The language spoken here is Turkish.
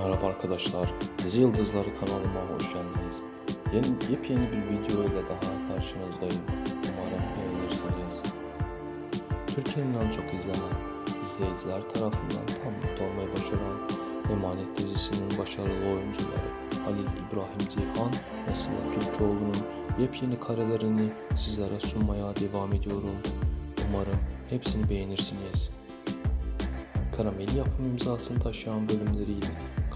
Merhaba arkadaşlar, Dizi Yıldızları kanalıma hoş geldiniz. Yeni, yepyeni bir video ile daha karşınızdayım. Umarım beğenirsiniz. Türkiye'nin en çok izlenen, izleyiciler tarafından tam not olmayı başaran Emanet dizisinin başarılı oyuncuları Halil İbrahim Ceyhan ve Sıla Türkoğlu'nun yepyeni karelerini sizlere sunmaya devam ediyorum. Umarım hepsini beğenirsiniz. Karameli yapım imzasını taşıyan bölümleriyle